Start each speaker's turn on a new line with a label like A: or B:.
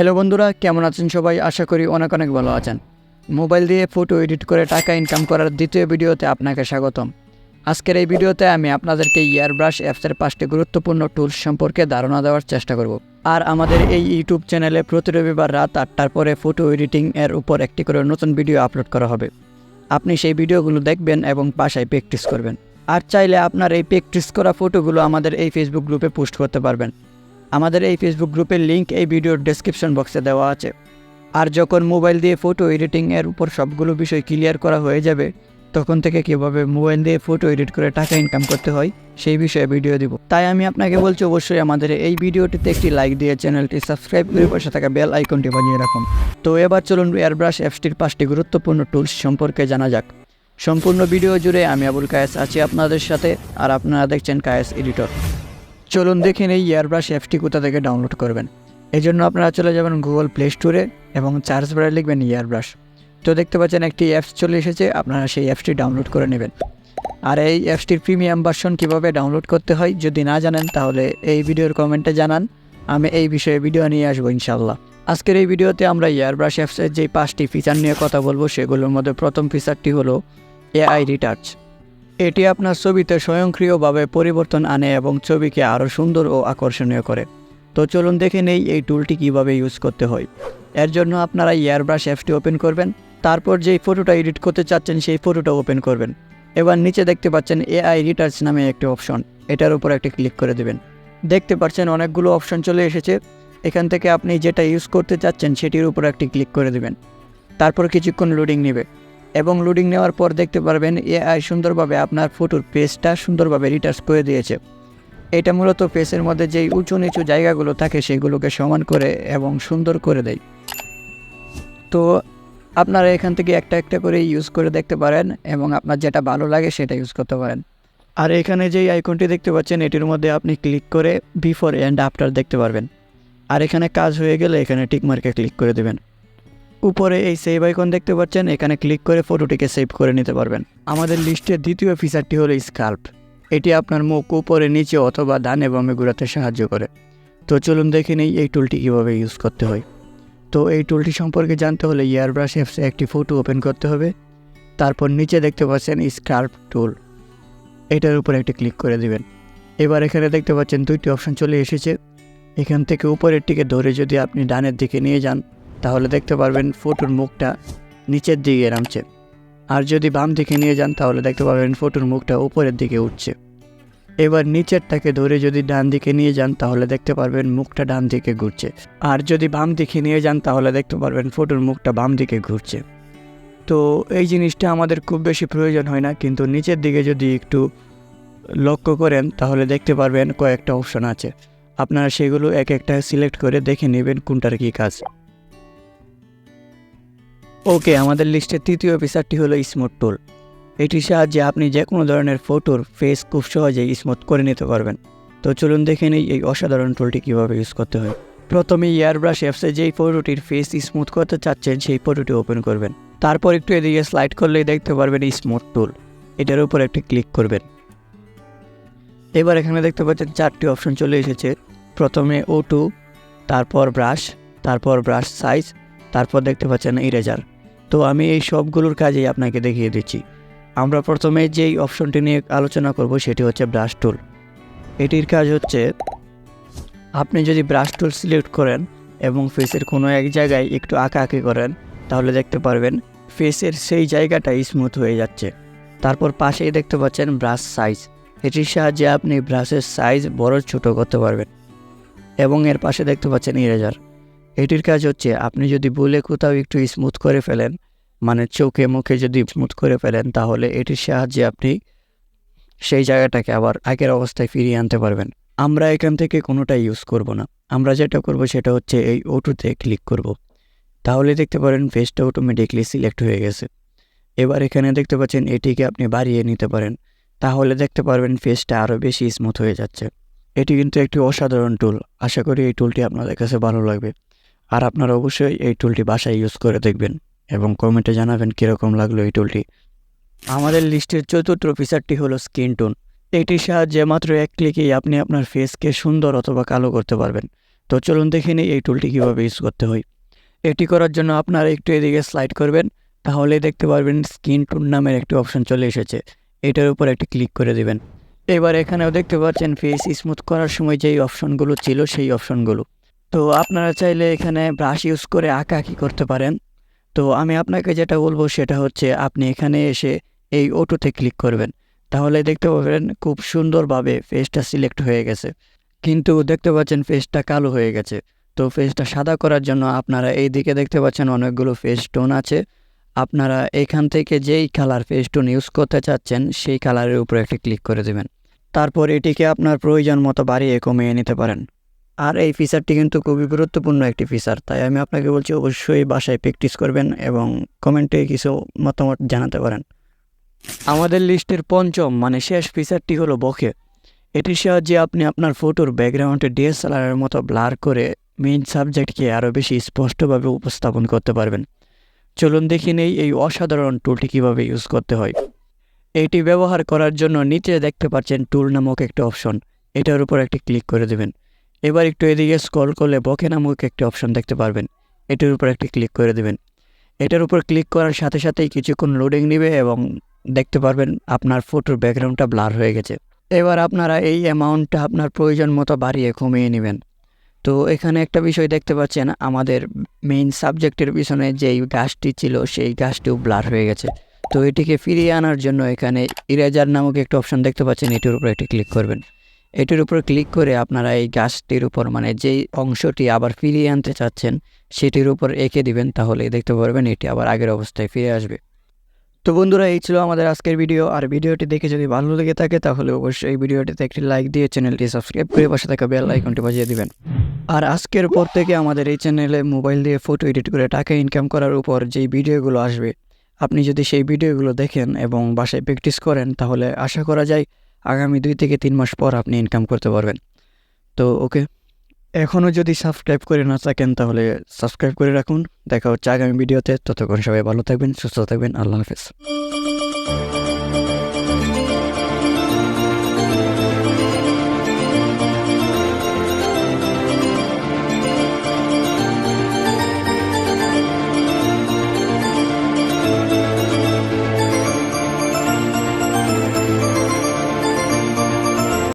A: Hello বন্ধুরা, কেমন আছেন সবাই? আশা করি অনেক অনেক ভালো আছেন। মোবাইল দিয়ে ফটো এডিট করে টাকা ইনকাম করার দ্বিতীয় ভিডিওতে আপনাকে স্বাগতম। আজকের এই ভিডিওতে আমি আপনাদেরকে ইয়ারব্রাশ অ্যাপসের পাঁচটি গুরুত্বপূর্ণ টুলস সম্পর্কে ধারণা দেওয়ার চেষ্টা করব। আর আমাদের এই ইউটিউব চ্যানেলে প্রতি রবিবার রাত আটটার পরে ফটো এডিটিং এর উপর একটি করে নতুন ভিডিও আপলোড করা হবে। আপনি সেই ভিডিওগুলো দেখবেন এবং বাসায় প্র্যাকটিস করবেন। আর চাইলে আপনার এই প্র্যাকটিস করা ফটোগুলো আমাদের এই ফেসবুক গ্রুপে পোস্ট করতে পারবেন। আমাদের এই ফেসবুক গ্রুপের লিঙ্ক এই ভিডিওর ডেসক্রিপশন বক্সে দেওয়া আছে। আর যখন মোবাইল দিয়ে ফটো এডিটিং এর উপর সবগুলো বিষয় ক্লিয়ার করা হয়ে যাবে, তখন থেকে কীভাবে মোবাইল দিয়ে ফটো এডিট করে টাকা ইনকাম করতে হয়, সেই বিষয়ে ভিডিও দিব। তাই আমি আপনাকে বলছি অবশ্যই আমাদের এই ভিডিওটিতে একটি লাইক দিয়ে চ্যানেলটি সাবস্ক্রাইব করে পাশে থাকা বেল আইকনটি বাজিয়ে রাখুন। তো এবার চলুন এয়ারব্রাশ অ্যাপসটির পাঁচটি গুরুত্বপূর্ণ টুলস সম্পর্কে জানা যাক। সম্পূর্ণ ভিডিও জুড়ে আমি আবুল কায়েস আছি আপনাদের সাথে, আর আপনারা দেখছেন কায়েস এডিটর চলুন দেখে নেই এয়ারব্রাশ অ্যাপটি কোথা থেকে ডাউনলোড করবেন। এই জন্য আপনারা চলে যাবেন গুগল প্লে স্টোরে এবং চার্জ বারে লিখবেন এয়ারব্রাশ তো দেখতে পাচ্ছেন একটি অ্যাপস চলে এসেছে, আপনারা সেই অ্যাপসটি ডাউনলোড করে নেবেন। আর এই অ্যাপসটির প্রিমিয়াম ভার্সন কীভাবে ডাউনলোড করতে হয় যদি না জানেন, তাহলে এই ভিডিওর কমেন্টে জানান। আমি এই বিষয়ে ভিডিও নিয়ে আসব ইনশাল্লাহ আজকের এই ভিডিওতে আমরা এয়ারব্রাশ অ্যাপসের যে পাঁচটি ফিচার নিয়ে কথা বলব, সেগুলোর মধ্যে প্রথম ফিচারটি হলো এআই রিটার্চ এটি আপনার ছবিতে স্বয়ংক্রিয়ভাবে পরিবর্তন আনে এবং ছবিকে আরও সুন্দর ও আকর্ষণীয় করে। তো চলুন দেখে নেই এই টুলটি কীভাবে ইউজ করতে হয়। এর জন্য আপনারা এয়ারব্রাশ অ্যাপসটি ওপেন করবেন, তারপর যেই ফটোটা এডিট করতে চাচ্ছেন সেই ফটোটা ওপেন করবেন। এবার নিচে দেখতে পাচ্ছেন এআই রিটার্চ নামে একটি অপশন এটার উপর একটি ক্লিক করে দেবেন। দেখতে পাচ্ছেন অনেকগুলো অপশন চলে এসেছে, এখান থেকে আপনি যেটা ইউজ করতে চাচ্ছেন সেটির উপর একটি ক্লিক করে দেবেন। তারপর কিছুক্ষণ লোডিং নেবে। এবং লোডিং নেওয়ার পর দেখতে পারবেন এআই সুন্দরভাবে আপনার ফটোর পেজটা সুন্দরভাবে রিটার্চ করে দিয়েছে। এটা মূলত পেজের মধ্যে যেই উঁচু নিচু জায়গাগুলো থাকে সেগুলোকে সমান করে এবং সুন্দর করে দেয়। তো আপনারা এখান থেকে একটা একটা করে ইউজ করে দেখতে পারেন এবং আপনার যেটা ভালো লাগে সেটা ইউজ করতে পারেন। আর এখানে যেই আইকনটি দেখতে পাচ্ছেন, এটির মধ্যে আপনি ক্লিক করে বিফোর অ্যান্ড আফটার দেখতে পারবেন। আর এখানে কাজ হয়ে গেলে এখানে টিকমার্কে ক্লিক করে দেবেন। উপরে এই সেভ আইকন দেখতে পাচ্ছেন, এখানে ক্লিক করে ফটোটিকে সেভ করে নিতে পারবেন। আমাদের লিস্টের দ্বিতীয় ফিচারটি হলো স্কাল্প এটি আপনার মুখ উপরে, নিচে অথবা ডানে বামে ঘোরাতে সাহায্য করে। তো চলুন দেখে নেই এই টুলটি কীভাবে ইউজ করতে হয়। তো এই টুলটি সম্পর্কে জানতে হলে ইয়ারব্রাশ অ্যাপসে একটি ফটো ওপেন করতে হবে। তারপর নিচে দেখতে পাচ্ছেন স্কার্প টুল এটার উপর একটি ক্লিক করে দিবেন। এবার এখানে দেখতে পাচ্ছেন দুইটি অপশন চলে এসেছে। এখান থেকে উপরেরটিকে ধরে যদি আপনি ডানের দিকে নিয়ে যান তাহলে দেখতে পারবেন ফটোর মুখটা নিচের দিকে নামছে। আর যদি বাম দিকে নিয়ে যান, তাহলে দেখতে পাবেন ফটোর মুখটা উপরের দিকে উঠছে। এবার নিচেরটাকে ধরে যদি ডান দিকে নিয়ে যান, তাহলে দেখতে পারবেন মুখটা ডান দিকে ঘুরছে। আর যদি বাম দিকে নিয়ে যান, তাহলে দেখতে পারবেন ফটোর মুখটা বাম দিকে ঘুরছে। তো এই জিনিসটা আমাদের খুব বেশি প্রয়োজন হয় না, কিন্তু নিচের দিকে যদি একটু লক্ষ্য করেন, তাহলে দেখতে পারবেন কয়েকটা অপশন আছে। আপনারা সেগুলো এক একটা সিলেক্ট করে দেখে নেবেন কোনটার কী কাজ। ওকে, আমাদের লিস্টের তৃতীয় ফিচারটি হলো স্মুথ টুল। এটির সাহায্যে আপনি যে কোনো ধরনের ফটোর ফেস খুব সহজেই স্মুথ করে নিতে পারবেন। তো চলুন দেখে নিই এই অসাধারণ টুলটি কীভাবে ইউজ করতে হয়। প্রথমে এয়ারব্রাশ অ্যাপসে যেই ফটোটির ফেস স্মুথ করতে চাচ্ছেন, সেই ফটোটি ওপেন করবেন। তারপর একটু এদিকে স্লাইড করলেই দেখতে পারবেন স্মুথ টুল এটার উপর একটি ক্লিক করবেন। এবার এখানে দেখতে পাচ্ছেন চারটি অপশন চলে এসেছে। প্রথমে ও টু তারপর ব্রাশ তারপর ব্রাশ সাইজ তারপর দেখতে পাচ্ছেন ইরেজার তো আমি এই সবগুলোর কাজেই আপনাকে দেখিয়ে দিচ্ছি। আমরা প্রথমে যেই অপশনটি নিয়ে আলোচনা করব সেটি হচ্ছে ব্রাশ টুল। এটির কাজ হচ্ছে, আপনি যদি ব্রাশ টুল সিলেক্ট করেন এবং ফেসের কোনো এক জায়গায় একটু আঁকা আঁকি করেন, তাহলে দেখতে পারবেন ফেসের সেই জায়গাটা স্মুথ হয়ে যাচ্ছে। তারপর পাশেই দেখতে পাচ্ছেন ব্রাশ সাইজ এটির সাহায্যে আপনি ব্রাশের সাইজ বড় ছোট করতে পারবেন। এবং এর পাশে দেখতে পাচ্ছেন ইরেজার এটির কাজ হচ্ছে আপনি যদি বলে কোথাও একটু স্মুথ করে ফেলেন মানে চোখে মুখে যদি স্মুথ করে ফেলেন, তাহলে এটির সাহায্যে আপনি সেই জায়গাটাকে আবার আগের অবস্থায় ফিরিয়ে আনতে পারবেন। আমরা এখান থেকে কোনোটাই ইউজ করব না। আমরা যেটা করব সেটা হচ্ছে এই ওটুতে ক্লিক করব। তাহলে দেখতে পারেন ফেসটা অটোমেটিকলি সিলেক্ট হয়ে গেছে। এবার এখানে দেখতে পাচ্ছেন এটিকে আপনি বাড়িয়ে নিতে পারেন। তাহলে দেখতে পারবেন ফেসটা আরও বেশি স্মুথ হয়ে যাচ্ছে। এটি কিন্তু একটি অসাধারণ টুল আশা করি এই টুলটি আপনাদের কাছে ভালো লাগবে। আর আপনারা অবশ্যই এই টুলটি বাসায় ইউজ করে দেখবেন এবং কমেন্টে জানাবেন কীরকম লাগল এই টুলটি আমাদের লিস্টের চতুর্থ ফিচারটি হলো স্কিন টোন এটির সাহায্যে মাত্র এক ক্লিকেই আপনি আপনার ফেসকে সুন্দর অথবা কালো করতে পারবেন। তো চলুন দেখে নিই এই টুলটি কীভাবে ইউজ করতে হয়। এটি করার জন্য আপনারা একটু এদিকে স্লাইড করবেন, তাহলে দেখতে পারবেন স্কিন টুল নামের একটি অপশন চলে এসেছে। এটার উপর একটি ক্লিক করে দেবেন। এবার এখানেও দেখতে পাচ্ছেন ফেস স্মুথ করার সময় যেই অপশনগুলো ছিল সেই অপশনগুলো তো আপনারা চাইলে এখানে ব্রাশ ইউজ করে আঁকাআঁকি করতে পারেন। তো আমি আপনাকে যেটা বলব সেটা হচ্ছে আপনি এখানে এসে এই অটোতে ক্লিক করবেন। তাহলে দেখতে পাবেন খুব সুন্দরভাবে ফেসটা সিলেক্ট হয়ে গেছে। কিন্তু দেখতে পাচ্ছেন ফেসটা কালো হয়ে গেছে। তো ফেসটা সাদা করার জন্য আপনারা এই দিকে দেখতে পাচ্ছেন অনেকগুলো ফেস টোন আছে। আপনারা এখান থেকে যেই কালার ফেস টোন ইউজ করতে চাচ্ছেন, সেই কালারের উপরে একটি ক্লিক করে দেবেন। তারপর এটিকে আপনার প্রয়োজন মতো বাড়িয়ে কমিয়ে নিতে পারেন। আর এই ফিচারটি কিন্তু খুবই গুরুত্বপূর্ণ একটি ফিচার তাই আমি আপনাকে বলছি অবশ্যই বাসায় প্র্যাকটিস করবেন এবং কমেন্টে কিছু মতামত জানাতে পারেন। আমাদের লিস্টের পঞ্চম মানে শেষ ফিচারটি হলো বকে। এটির সাহায্যে আপনি আপনার ফটোর ব্যাকগ্রাউন্ডে ডিএসএলআরের মতো ব্লার করে মেইন সাবজেক্টকে আরও বেশি স্পষ্টভাবে উপস্থাপন করতে পারবেন। চলুন দেখে নেই এই অসাধারণ টুলটি কীভাবে ইউজ করতে হয়। এটি ব্যবহার করার জন্য নিচে দেখতে পাচ্ছেন টুল নামক একটা অপশন এটার উপর একটি ক্লিক করে দেবেন। এবার একটু এদিকে স্ক্রল করলে বকে নামক একটি অপশন দেখতে পারবেন। এটার উপর একটি ক্লিক করে দেবেন। এটার উপর ক্লিক করার সাথে সাথেই কিছুক্ষণ লোডিং নেবে এবং দেখতে পারবেন আপনার ফটোর ব্যাকগ্রাউন্ডটা ব্লার হয়ে গেছে। এবার আপনারা এই অ্যামাউন্টটা আপনার প্রয়োজন মতো বাড়িয়ে কমিয়ে নেবেন। তো এখানে একটা বিষয় দেখতে পাচ্ছেন, আমাদের মেইন সাবজেক্টের পিছনে যেই গাছটি ছিল, সেই গাছটিও ব্লার হয়ে গেছে। তো এটিকে ফিরিয়ে আনার জন্য এখানে ইরেজার নামক একটা অপশন দেখতে পাচ্ছেন, এটির উপর একটি ক্লিক করবেন। এটির উপর ক্লিক করে আপনারা এই গাছটির উপর মানে যেই অংশটি আবার ফিরিয়ে আনতে চাচ্ছেন, সেটির উপর এঁকে দিবেন, তাহলে দেখতে পারবেন এটি আবার আগের অবস্থায় ফিরে আসবে। তো বন্ধুরা, এই ছিল আমাদের আজকের ভিডিও আর ভিডিওটি দেখে যদি ভালো লেগে থাকে, তাহলে অবশ্যই ভিডিওটিতে একটি লাইক দিয়ে চ্যানেলটি সাবস্ক্রাইব করে পাশে থাকা বেল আইকনটি বাজিয়ে দিবেন। আর আজকের পর থেকে আমাদের এই চ্যানেলে মোবাইল দিয়ে ফটো এডিট করে টাকা ইনকাম করার উপর যেই ভিডিওগুলো আসবে, আপনি যদি সেই ভিডিওগুলো দেখেন এবং বাসায় প্র্যাকটিস করেন, তাহলে আশা করা যায় আগামী দুই থেকে তিন মাস পর আপনি ইনকাম করতে পারবেন। তো ওকে এখনও যদি সাবস্ক্রাইব করে না থাকেন তাহলে সাবস্ক্রাইব করে রাখুন। দেখা হচ্ছে আগামী ভিডিওতে ততক্ষণ সবাই ভালো থাকবেন, সুস্থ থাকবেন। আল্লাহ হাফেজ।